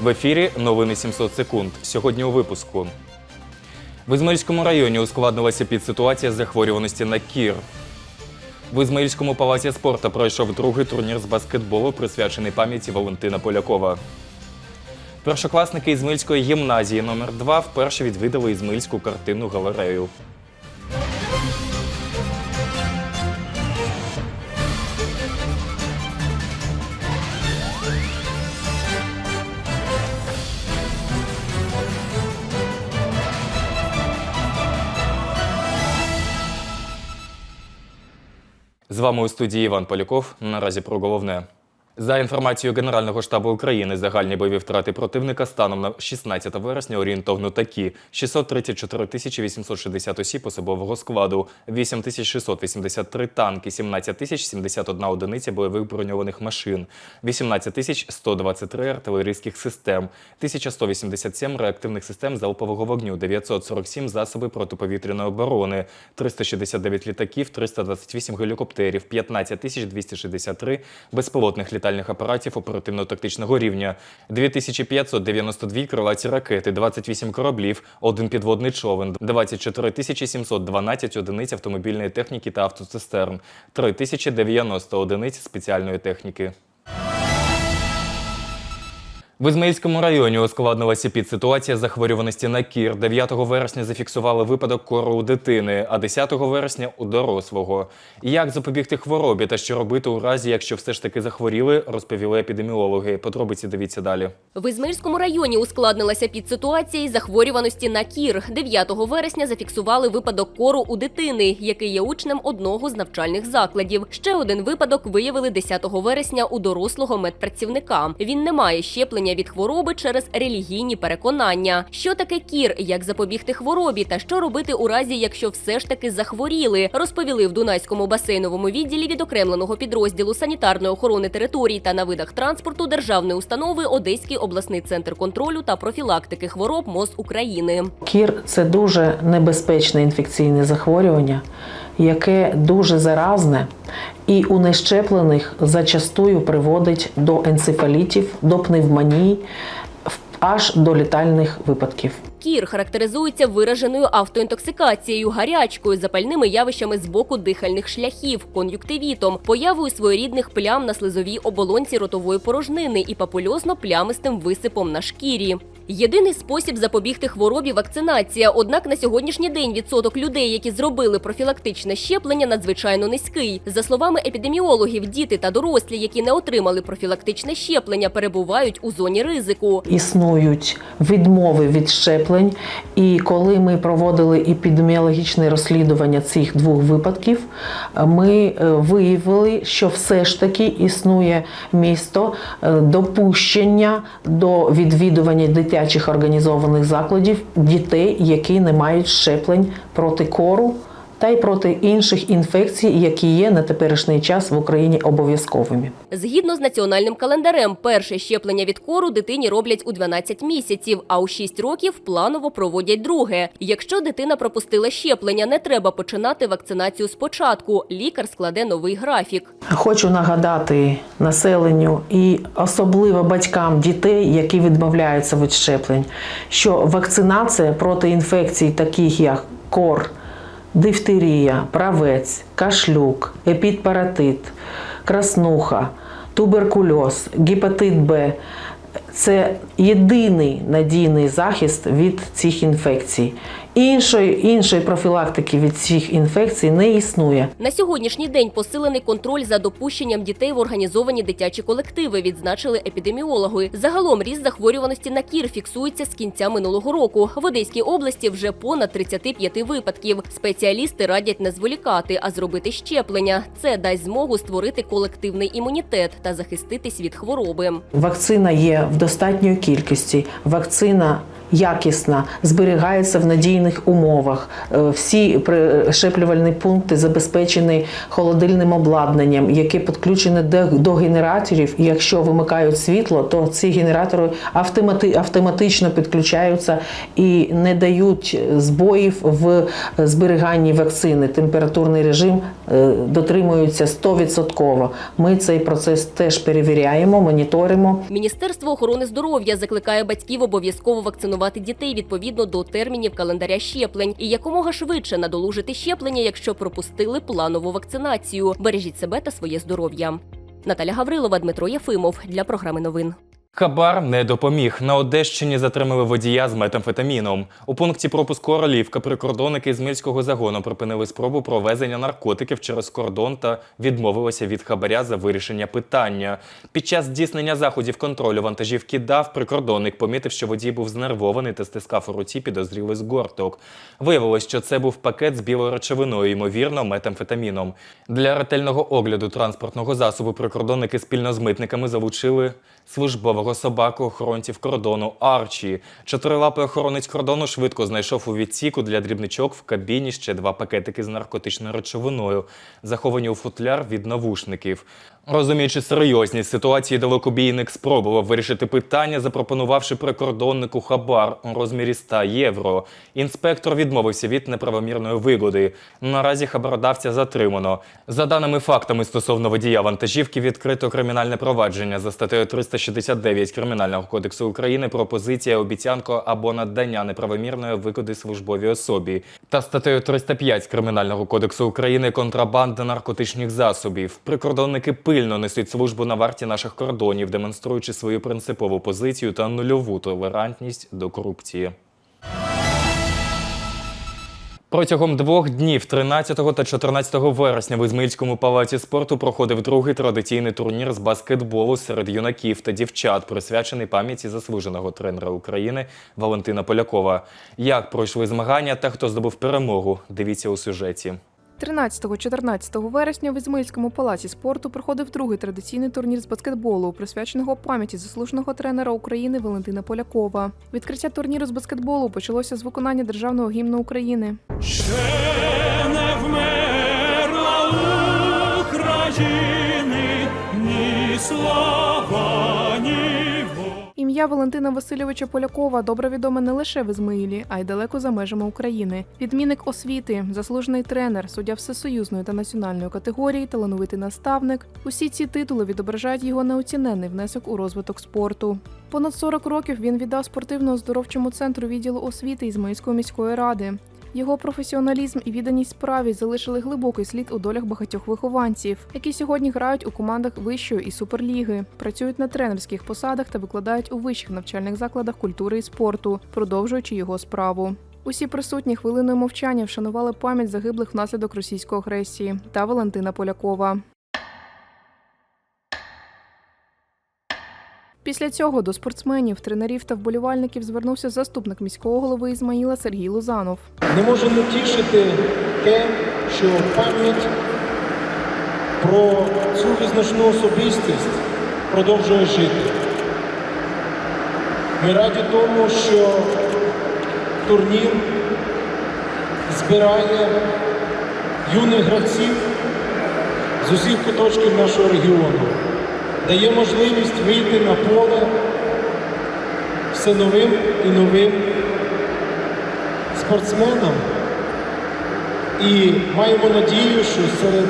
В ефірі новини 700 секунд. Сьогодні у випуску. В Ізмаїльському районі ускладнилася підситуація захворюваності на кір. В Ізмаїльському палаці спорту пройшов другий турнір з баскетболу, присвячений пам'яті Валентина Полякова. Першокласники Ізмаїльської гімназії номер 2 вперше відвідали Ізмаїльську картинну галерею. З вами у студії Іван Поляков. Наразі про головне. За інформацією Генерального штабу України, загальні бойові втрати противника станом на 16 вересня орієнтовно такі: 634 тисячі 860 осіб особового складу, 8683 танки, 17 тисяч 71 одиниця бойових броньованих машин, 18 тисяч 123 артилерійських систем, 1187 реактивних систем залпового вогню, 947 засоби протиповітряної оборони, 369 літаків, 328 гелікоптерів, 15 тисяч 263 безпілотних літальних апаратів оперативно-тактичного рівня, 2592 крилаті ракети, 28 кораблів, один підводний човен, 24 тисячі 712 одиниць автомобільної техніки та автоцистерн, 3090 одиниць спеціальної техніки. В Ізмаїльському районі ускладнилася підситуація захворюваності на кір. 9 вересня зафіксували випадок кору у дитини, а 10 вересня у дорослого. Як запобігти хворобі та що робити у разі, якщо все ж таки захворіли, розповіли епідеміологи. Подробиці дивіться далі. В Ізмаїльському районі ускладнилася підситуація захворюваності на кір. 9 вересня зафіксували випадок кору у дитини, який є учнем одного з навчальних закладів. Ще один випадок виявили 10 вересня у дорослого медпрацівника. Він не має щеплення від хвороби через релігійні переконання. Що таке кір, як запобігти хворобі та що робити у разі, якщо все ж таки захворіли, розповіли в Дунайському басейновому відділі відокремленого підрозділу санітарної охорони територій та на видах транспорту державної установи Одеський обласний центр контролю та профілактики хвороб МОЗ України. Кір це дуже небезпечне інфекційне захворювання, яке дуже заразне і у нещеплених зачастую приводить до енцефалітів, до пневмоній, в- аж до літальних випадків. Кір характеризується вираженою автоінтоксикацією, гарячкою, запальними явищами з боку дихальних шляхів, кон'юктивітом, появою своєрідних плям на слизовій оболонці ротової порожнини і папульозно-плямистим висипом на шкірі. Єдиний спосіб запобігти хворобі вакцинація. Однак на сьогоднішній день відсоток людей, які зробили профілактичне щеплення, надзвичайно низький. За словами епідеміологів, діти та дорослі, які не отримали профілактичне щеплення, перебувають у зоні ризику. Існують відмови від щеплень, і коли ми проводили епідеміологічне розслідування цих двох випадків, ми е, виявили, що все ж таки існує місто е, допущення до відвідування дитячих організованих закладів дітей, які не мають щеплень проти кору. Та й проти інших інфекцій, які є на теперішній час в Україні обов'язковими. Згідно з національним календарем, перше щеплення від кору дитині роблять у 12 місяців, а у 6 років планово проводять друге. Якщо дитина пропустила щеплення, не треба починати вакцинацію спочатку. Лікар складе новий графік. Хочу нагадати населенню і особливо батькам дітей, які відмовляються від щеплень, що вакцинація проти інфекцій, таких як кор, дифтерія, правець, кашлюк, епідпаратит, краснуха, туберкульоз, гепатит Б. Це єдиний надійний захист від цих інфекцій. Іншої, іншої профілактики від цих інфекцій не існує. На сьогоднішній день посилений контроль за допущенням дітей в організовані дитячі колективи, відзначили епідеміологи. Загалом ріст захворюваності на кір фіксується з кінця минулого року. В Одеській області вже понад 35 випадків. Спеціалісти радять не зволікати, а зробити щеплення. Це дасть змогу створити колективний імунітет та захиститись від хвороби. Вакцина є в достатньої кількості. Вакцина якісна, зберігається в надійних умовах. Е, Всі пришеплювальні пункти забезпечені холодильним обладнанням, яке підключене до, генераторів. Якщо вимикають світло, то ці генератори автомати, автоматично підключаються і не дають збоїв в зберіганні вакцини. Температурний режим дотримуються 100%. Ми цей процес теж перевіряємо, моніторимо. Міністерство охорони здоров'я закликає батьків обов'язково вакцинувати дітей відповідно до термінів календаря щеплень і якомога швидше надолужити щеплення, якщо пропустили планову вакцинацію. Бережіть себе та своє здоров'я. Наталя Гаврилова, Дмитро Єфимов для програми новин. Хабар не допоміг. На Одещині затримали водія з метамфетаміном. У пункті пропуску Орлівка прикордонники з Мільського загону припинили спробу провезення наркотиків через кордон та відмовилися від хабаря за вирішення питання. Під час здійснення заходів контролю вантажівки ДАВ прикордонник помітив, що водій був знервований та стискав у руці підозрілий згорток. Виявилось, що це був пакет з білою речовиною, ймовірно, метамфетаміном. Для ретельного огляду транспортного засобу прикордонники спільно з митниками залучили службового собаку охоронців кордону Арчі. Чотирилапий охоронець кордону швидко знайшов у відсіку для дрібничок в кабіні ще два пакетики з наркотичною речовиною, заховані у футляр від навушників. Розуміючи серйозність ситуації, далекобійник спробував вирішити питання, запропонувавши прикордоннику хабар у розмірі 100 євро. Інспектор відмовився від неправомірної вигоди. Наразі хабародавця затримано. За даними фактами стосовно водія вантажівки, відкрито кримінальне провадження за статтею 369 Кримінального кодексу України пропозиція, обіцянка або надання неправомірної вигоди службовій особі та статтею 305 Кримінального кодексу України контрабанда наркотичних засобів. Прикордонники пильно несуть службу на варті наших кордонів, демонструючи свою принципову позицію та нульову толерантність до корупції. Протягом двох днів, 13 та 14 вересня, в Ізмаїльському палаці спорту проходив другий традиційний турнір з баскетболу серед юнаків та дівчат, присвячений пам'яті заслуженого тренера України Валентина Полякова. Як пройшли змагання та хто здобув перемогу? Дивіться у сюжеті. 13-14 вересня в Ізмаїльському палаці спорту проходив другий традиційний турнір з баскетболу, присвяченого пам'яті заслуженого тренера України Валентина Полякова. Відкриття турніру з баскетболу почалося з виконання державного гімну України. Ще не вмерла України ні воля. Ім'я Валентина Васильовича Полякова добре відоме не лише в Ізмаїлі, а й далеко за межами України. Відмінник освіти, заслужений тренер, суддя всесоюзної та національної категорії, талановитий наставник. Усі ці титули відображають його неоціненний внесок у розвиток спорту. Понад 40 років він віддав спортивно-оздоровчому центру відділу освіти Ізмаїльської міської ради. Його професіоналізм і відданість справі залишили глибокий слід у долях багатьох вихованців, які сьогодні грають у командах вищої і суперліги, працюють на тренерських посадах та викладають у вищих навчальних закладах культури і спорту, продовжуючи його справу. Усі присутні хвилиною мовчання вшанували пам'ять загиблих внаслідок російської агресії та Валентина Полякова. Після цього до спортсменів, тренерів та вболівальників звернувся заступник міського голови Ізмаїла Сергій Лузанов. Не може не тішити те, що пам'ять про цю визначну особистість продовжує жити. Ми раді тому, що турнір збирає юних гравців з усіх куточків нашого регіону, дає можливість вийти на поле все новим і новим спортсменам. І маємо надію, що серед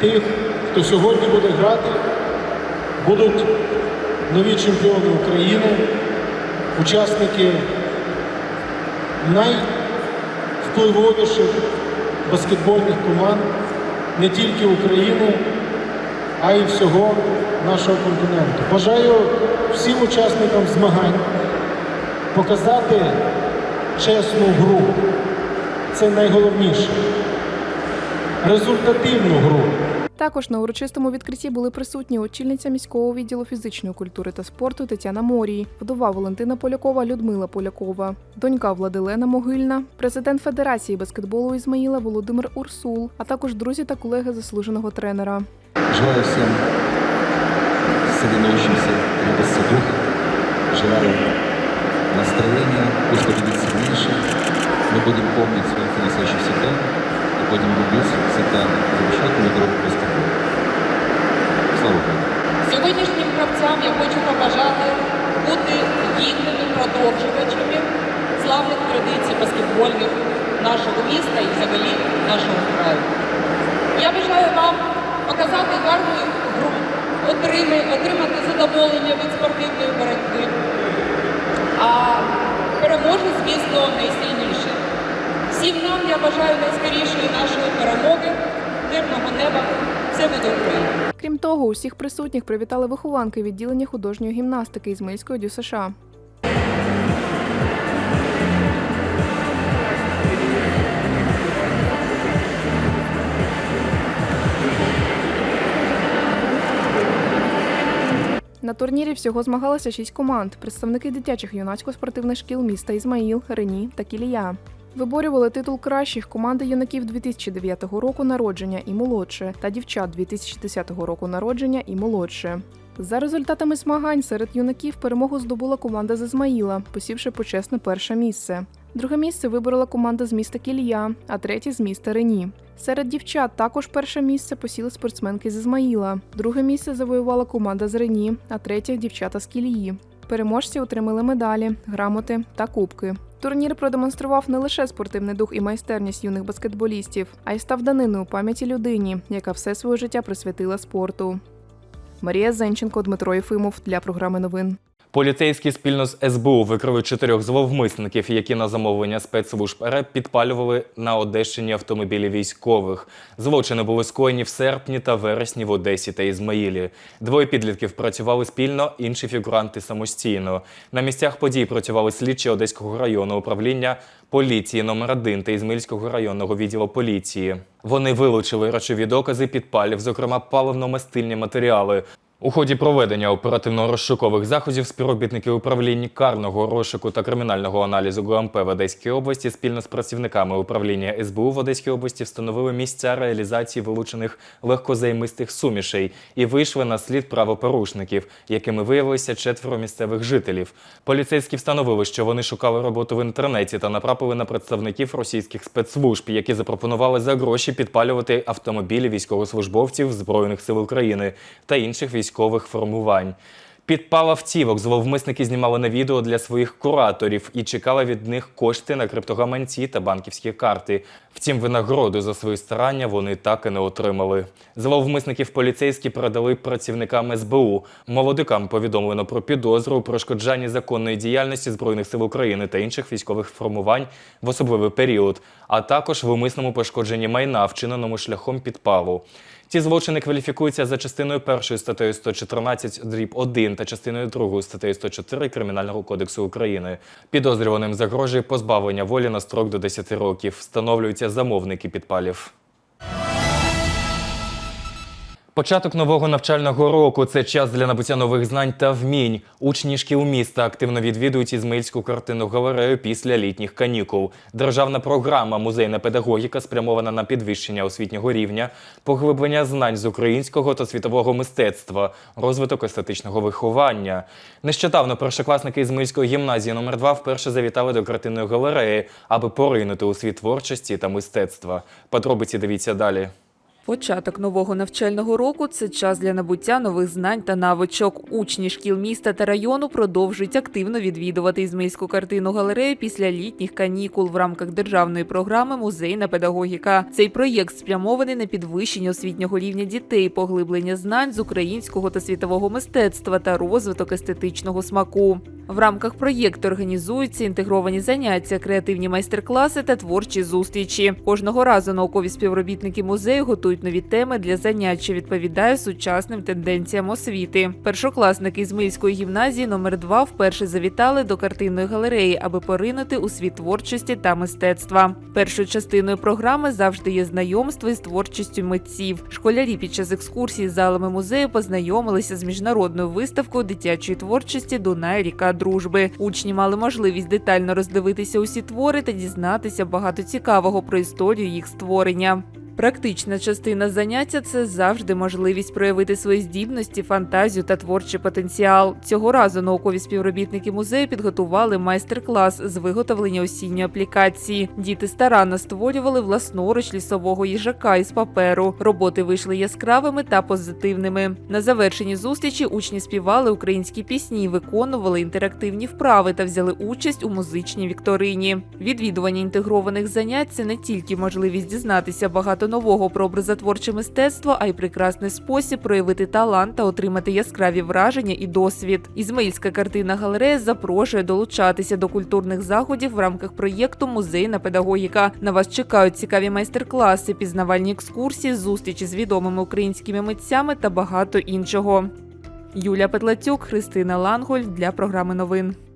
тих, хто сьогодні буде грати, будуть нові чемпіони України, учасники найвпливовіших баскетбольних команд не тільки України, а й всього нашого континенту. Бажаю всім учасникам змагань показати чесну гру. Це найголовніше. Результативну гру. Також на урочистому відкритті були присутні очільниця міського відділу фізичної культури та спорту Тетяна Морій, вдова Валентина Полякова Людмила Полякова, донька Владилена Могильна, президент Федерації баскетболу Ізмаїла Володимир Урсул, а також друзі та колеги заслуженого тренера. Желаю силе научимся крепости духа. Желаю настроения, пусть победит сильнейший. Мы будем помнить своих настоящих всегда и будем любить всегда замечательную группу Христову. Слава Богу! Сьогоднішнім гравцям я хочу побажати бути гідними продовжувачами славних традицій баскетбольних нашого міста і взагалі нашого краю. Я бажаю вам показати гарну гру задоволення від спортивної боротьби. А переможе, звісно, найсильніше. Всім нам я бажаю найскорішої нашої перемоги, мирного неба. все буде Україна. Крім того, усіх присутніх привітали вихованки відділення художньої гімнастики Ізмаїльського дю На турнірі всього змагалися шість команд: представники дитячих юнацько-спортивних шкіл міста Ізмаїл, Рені та Кілія. Виборювали титул кращих команди юнаків 2009 року народження і молодше та дівчат 2010 року народження і молодше. За результатами змагань серед юнаків перемогу здобула команда з Ізмаїла, посівши почесне перше місце. Друге місце виборола команда з міста Кілія, а третє з міста Рені. Серед дівчат також перше місце посіли спортсменки з Ізмаїла. Друге місце завоювала команда з Рені, а третє дівчата з Кілії. Переможці отримали медалі, грамоти та кубки. Турнір продемонстрував не лише спортивний дух і майстерність юних баскетболістів, а й став даниною пам'яті людині, яка все своє життя присвятила спорту. Марія Зенченко, Дмитро Єфимов для програми новин. Поліцейські спільно з СБУ викрили чотирьох зловмисників, які на замовлення спецслужб РФ підпалювали на Одещині автомобілі військових. Злочини були скоєні в серпні та вересні в Одесі та Ізмаїлі. Двоє підлітків працювали спільно, інші фігуранти самостійно. На місцях подій працювали слідчі Одеського районного управління поліції номер 1 та Ізмаїльського районного відділу поліції. Вони вилучили речові докази підпалів, зокрема паливно-мастильні матеріали. У ході проведення оперативно-розшукових заходів співробітники управління карного розшуку та кримінального аналізу ГУМП в Одеській області спільно з працівниками управління СБУ в Одеській області встановили місця реалізації вилучених легкозаймистих сумішей і вийшли на слід правопорушників, якими виявилися четверо місцевих жителів. Поліцейські встановили, що вони шукали роботу в інтернеті та натрапили на представників російських спецслужб, які запропонували за гроші підпалювати автомобілі військовослужбовців Збройних сил України та інших військових формувань. Підпал автівок зловмисники знімали на відео для своїх кураторів і чекали від них кошти на криптогаманці та банківські карти. Втім, винагороду за свої старання вони так і не отримали. Зловмисників поліцейські передали працівникам СБУ. Молодикам повідомлено про підозру у перешкоджанні законної діяльності Збройних сил України та інших військових формувань в особливий період, а також в умисному пошкодженні майна, вчиненому шляхом підпалу. Ці злочини кваліфікуються за частиною 1 статтею 114 дріб 1 та частиною 2 статтею 104 Кримінального кодексу України. Підозрюваним загрожує позбавлення волі на строк до 10 років. Встановлюються замовники підпалів. Початок нового навчального року це час для набуття нових знань та вмінь. Учні шкіл міста активно відвідують Ізмаїльську картинну галерею після літніх канікул. Державна програма Музейна педагогіка спрямована на підвищення освітнього рівня, поглиблення знань з українського та світового мистецтва, розвиток естетичного виховання. Нещодавно першокласники Ізмаїльської гімназії номер 2 вперше завітали до картинної галереї, аби поринути у світ творчості та мистецтва. Подробиці дивіться далі. Початок нового навчального року це час для набуття нових знань та навичок. Учні шкіл міста та району продовжують активно відвідувати Ізмаїльську картинну галерею після літніх канікул в рамках державної програми Музейна педагогіка. Цей проєкт спрямований на підвищення освітнього рівня дітей, поглиблення знань з українського та світового мистецтва та розвиток естетичного смаку. В рамках проєкту організуються інтегровані заняття, креативні майстер-класи та творчі зустрічі. Кожного разу наукові співробітники музею готують нові теми для занять, що відповідає сучасним тенденціям освіти. Першокласники з Мильської гімназії номер 2 вперше завітали до картинної галереї, аби поринути у світ творчості та мистецтва. Першою частиною програми завжди є знайомство із творчістю митців. Школярі під час екскурсії залами музею познайомилися з міжнародною виставкою дитячої творчості Дунай ріка дружби. Учні мали можливість детально роздивитися усі твори та дізнатися багато цікавого про історію їх створення. Практична частина заняття це завжди можливість проявити свої здібності, фантазію та творчий потенціал. Цього разу наукові співробітники музею підготували майстер-клас з виготовлення осінньої аплікації. Діти старанно створювали власноруч лісового їжака із паперу. Роботи вийшли яскравими та позитивними. На завершенні зустрічі учні співали українські пісні, виконували інтерактивні вправи та взяли участь у музичній вікторині. Відвідування інтегрованих занять це не тільки можливість дізнатися багато нового про образотворче мистецтво, а й прекрасний спосіб проявити талант та отримати яскраві враження і досвід. Ізмаїльська картинна галерея запрошує долучатися до культурних заходів в рамках проєкту Музейна педагогіка. На вас чекають цікаві майстер-класи, пізнавальні екскурсії, зустрічі з відомими українськими митцями та багато іншого. Юлія Петлацюк, Христина Ланголь для програми новин.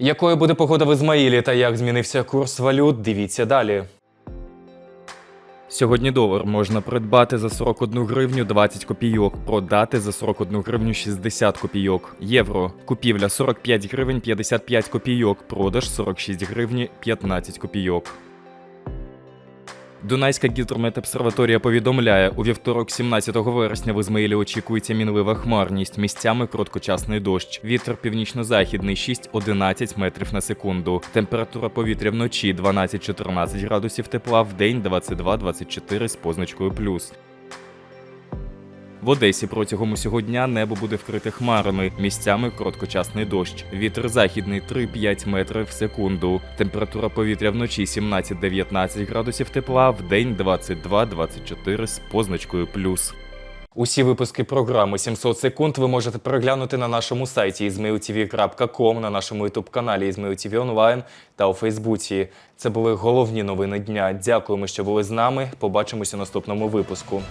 Якою буде погода в Ізмаїлі та як змінився курс валют, дивіться далі. Сьогодні долар можна придбати за 41 гривню 20 копійок, продати за 41 гривню 60 копійок. Євро. Купівля 45 гривень 55 копійок, продаж 46 гривні 15 копійок. Дунайська гідрометобсерваторія повідомляє, у вівторок, 17 вересня, в Ізмаїлі очікується мінлива хмарність, місцями короткочасний дощ. Вітер північно-західний 6-11 метрів на секунду. Температура повітря вночі 12-14 градусів тепла, в день 22-24 з позначкою плюс. В Одесі протягом усього дня небо буде вкрите хмарами, місцями короткочасний дощ. Вітер західний 3-5 метрів в секунду. Температура повітря вночі 17-19 градусів тепла, в день 22-24 з позначкою плюс. Усі випуски програми 700 секунд ви можете переглянути на нашому сайті izmailtv.com, на нашому ютуб-каналі IzmailTV Онлайн та у Фейсбуці. Це були головні новини дня. Дякуємо, що були з нами. Побачимося наступному випуску.